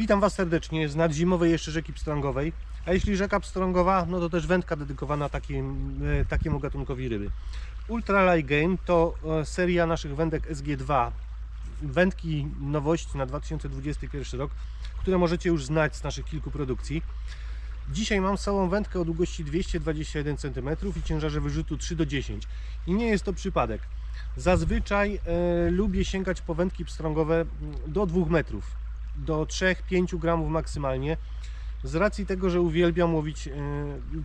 Witam Was serdecznie z nadzimowej jeszcze rzeki Pstrągowej. A jeśli rzeka Pstrągowa, no to też wędka dedykowana takim, e, takiemu gatunkowi ryby. Ultra Light Game to e, seria naszych wędek SG2. Wędki nowości na 2021 rok, które możecie już znać z naszych kilku produkcji. Dzisiaj mam całą wędkę o długości 221 cm i ciężarze wyrzutu 3 do 10. I nie jest to przypadek. Zazwyczaj e, lubię sięgać po wędki pstrągowe mm, do 2 metrów, do 3-5 gramów maksymalnie. Z racji tego, że uwielbiam łowić e,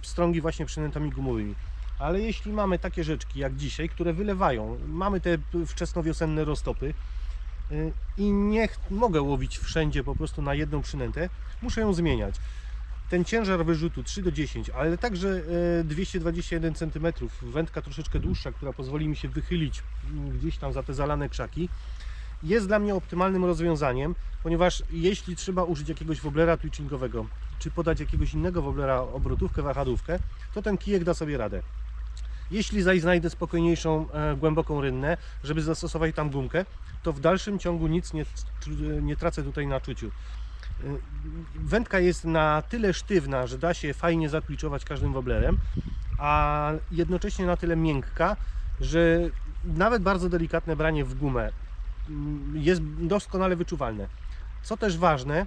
pstrągi właśnie przynętami gumowymi. Ale jeśli mamy takie rzeczki jak dzisiaj, które wylewają, mamy te wczesnowiosenne roztopy e, i nie mogę łowić wszędzie po prostu na jedną przynętę, muszę ją zmieniać ten ciężar wyrzutu 3 do 10, ale także e, 221 cm, wędka troszeczkę dłuższa, która pozwoli mi się wychylić mm, gdzieś tam za te zalane krzaki, jest dla mnie optymalnym rozwiązaniem, ponieważ jeśli trzeba użyć jakiegoś woblera twitchingowego, czy podać jakiegoś innego woblera obrotówkę, wahadówkę, to ten kijek da sobie radę. Jeśli zaś znajdę spokojniejszą, e, głęboką rynnę, żeby zastosować tam gumkę, to w dalszym ciągu nic nie, nie tracę tutaj na czuciu. Wędka jest na tyle sztywna, że da się fajnie zakliczować każdym woblerem, a jednocześnie na tyle miękka, że nawet bardzo delikatne branie w gumę jest doskonale wyczuwalne. Co też ważne,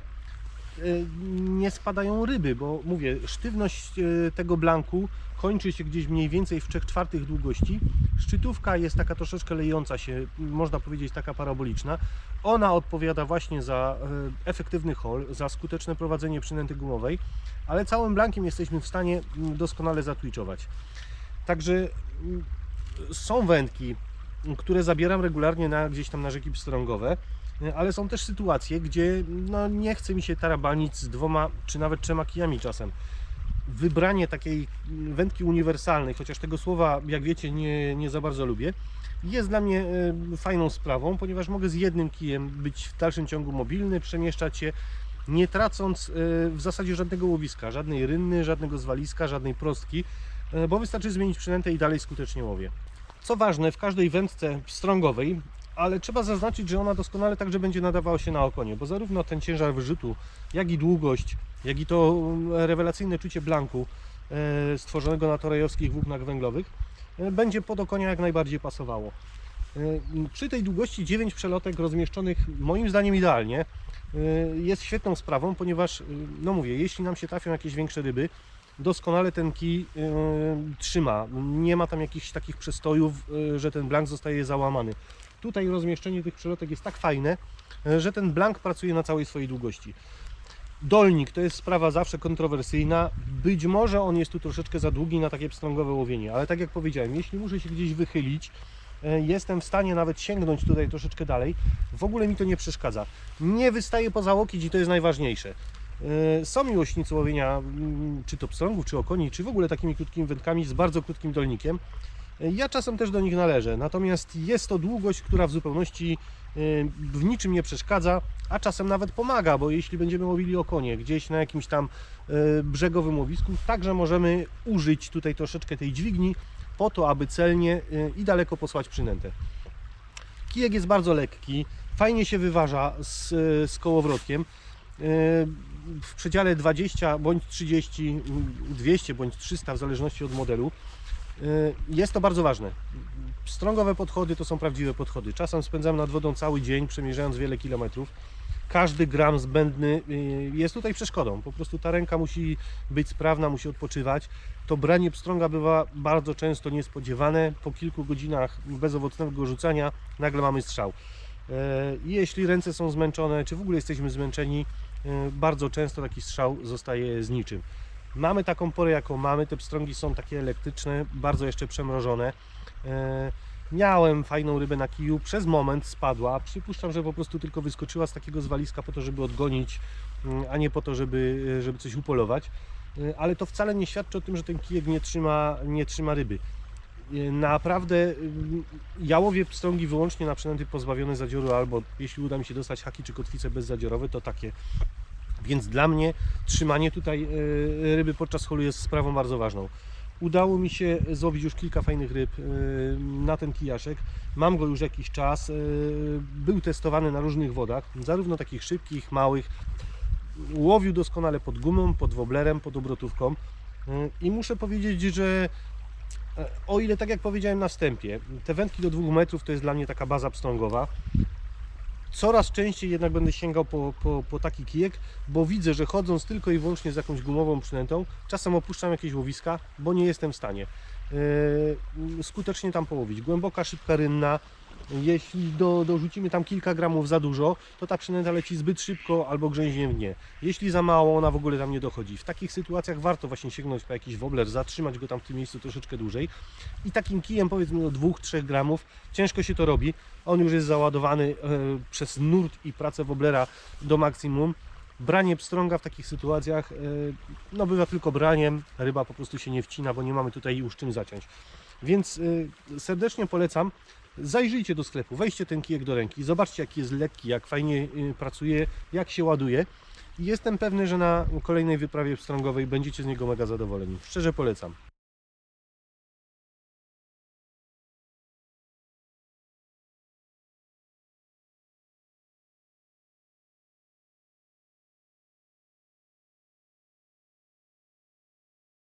y, nie spadają ryby, bo mówię, sztywność y, tego blanku kończy się gdzieś mniej więcej w 3 czwartych długości. Szczytówka jest taka troszeczkę lejąca się, można powiedzieć taka paraboliczna. Ona odpowiada właśnie za e, efektywny hol, za skuteczne prowadzenie przynęty gumowej, ale całym blankiem jesteśmy w stanie mm, doskonale zatwiczować. Także mm, są wędki, które zabieram regularnie na, gdzieś tam na rzeki pstrągowe, e, ale są też sytuacje, gdzie no, nie chce mi się tarabanić z dwoma czy nawet trzema kijami czasem. Wybranie takiej wędki uniwersalnej, chociaż tego słowa, jak wiecie, nie, nie za bardzo lubię, jest dla mnie e, fajną sprawą, ponieważ mogę z jednym kijem być w dalszym ciągu mobilny, przemieszczać się, nie tracąc e, w zasadzie żadnego łowiska, żadnej rynny, żadnego zwaliska, żadnej prostki, bo wystarczy zmienić przynętę i dalej skutecznie łowię. Co ważne, w każdej wędce strągowej, ale trzeba zaznaczyć, że ona doskonale także będzie nadawała się na okonie, bo zarówno ten ciężar wyrzutu, jak i długość, jak i to mm, rewelacyjne czucie blanku e, stworzonego na torejowskich włóknach węglowych e, będzie pod okonia jak najbardziej pasowało. E, Przy tej długości 9 przelotek rozmieszczonych moim zdaniem idealnie jest świetną sprawą, ponieważ, no mówię, jeśli nam się trafią jakieś większe ryby, doskonale ten kij e, trzyma. Nie ma tam jakichś takich przestojów, e, że ten blank zostaje załamany. Tutaj rozmieszczenie tych przelotek jest tak fajne, e, że ten blank pracuje na całej swojej długości. Dolnik to jest sprawa zawsze kontrowersyjna. Być może on jest tu troszeczkę za długi na takie pstrągowe łowienie, ale tak jak powiedziałem, jeśli muszę się gdzieś wychylić, jestem w stanie nawet sięgnąć tutaj troszeczkę dalej, w ogóle mi to nie przeszkadza. Nie wystaje poza łokieć i to jest najważniejsze. E, Są miłośnicy łowienia, czy to pstrągów, czy okoni, czy w ogóle takimi krótkimi wędkami z bardzo krótkim dolnikiem. E, Ja czasem też do nich należę, natomiast jest to długość, która w zupełności e, w niczym nie przeszkadza, a czasem nawet pomaga, bo jeśli będziemy łowili okonie gdzieś na jakimś tam brzegowym łowisku, także możemy użyć tutaj troszeczkę tej dźwigni po to, aby celnie i daleko posłać przynętę. Kijek jest bardzo lekki, fajnie się wyważa z, z kołowrotkiem. W przedziale 20 bądź 30, mm, 200 bądź 300 w zależności od modelu. E, Jest to bardzo ważne. Strągowe podchody to są prawdziwe podchody. Czasem spędzam nad wodą cały dzień, przemierzając wiele kilometrów. Każdy gram zbędny y, jest tutaj przeszkodą. Po prostu ta ręka musi być sprawna, musi odpoczywać. To branie pstrąga bywa bardzo często niespodziewane. Po kilku godzinach bezowocnego rzucania nagle mamy strzał. I jeśli ręce są zmęczone, czy w ogóle jesteśmy zmęczeni, bardzo często taki strzał zostaje z niczym. Mamy taką porę, jaką mamy. Te pstrągi są takie elektryczne, bardzo jeszcze przemrożone. E, Miałem fajną rybę na kiju, przez moment spadła. Przypuszczam, że po prostu tylko wyskoczyła z takiego zwaliska po to, żeby odgonić, mm, a nie po to, żeby, żeby coś upolować. E, Ale to wcale nie świadczy o tym, że ten kijek nie trzyma, nie trzyma ryby. E, Naprawdę mm, ja łowię pstrągi wyłącznie na przynęty pozbawione zadzioru, albo jeśli uda mi się dostać haki czy kotwice bezzadziorowe, to takie. Więc dla mnie trzymanie tutaj e, ryby podczas holu jest sprawą bardzo ważną. Udało mi się złowić już kilka fajnych ryb na ten kijaszek. Mam go już jakiś czas. Był testowany na różnych wodach, zarówno takich szybkich, małych, łowił doskonale pod gumą, pod woblerem, pod obrotówką. Y, I muszę powiedzieć, że o ile tak jak powiedziałem na wstępie, te wędki do 2 metrów to jest dla mnie taka baza pstrągowa. Coraz częściej jednak będę sięgał po, po, po taki kijek, bo widzę, że chodząc tylko i wyłącznie z jakąś gumową przynętą, czasem opuszczam jakieś łowiska, bo nie jestem w stanie yy, skutecznie tam połowić. Głęboka, szybka rynna, jeśli do, dorzucimy tam kilka gramów za dużo, to ta przynęta leci zbyt szybko albo grzęźnie w dnie. Jeśli za mało, ona w ogóle tam nie dochodzi. W takich sytuacjach warto właśnie sięgnąć po jakiś wobler, zatrzymać go tam w tym miejscu troszeczkę dłużej i takim kijem powiedzmy do 2-3 gramów, ciężko się to robi. On już jest załadowany e, przez nurt i pracę woblera do maksimum. Branie pstrąga w takich sytuacjach e, no bywa tylko braniem, ryba po prostu się nie wcina, bo nie mamy tutaj już czym zaciąć. Więc e, serdecznie polecam, zajrzyjcie do sklepu, weźcie ten kijek do ręki, zobaczcie jaki jest lekki, jak fajnie e, pracuje, jak się ładuje. I jestem pewny, że na kolejnej wyprawie pstrągowej będziecie z niego mega zadowoleni. Szczerze polecam.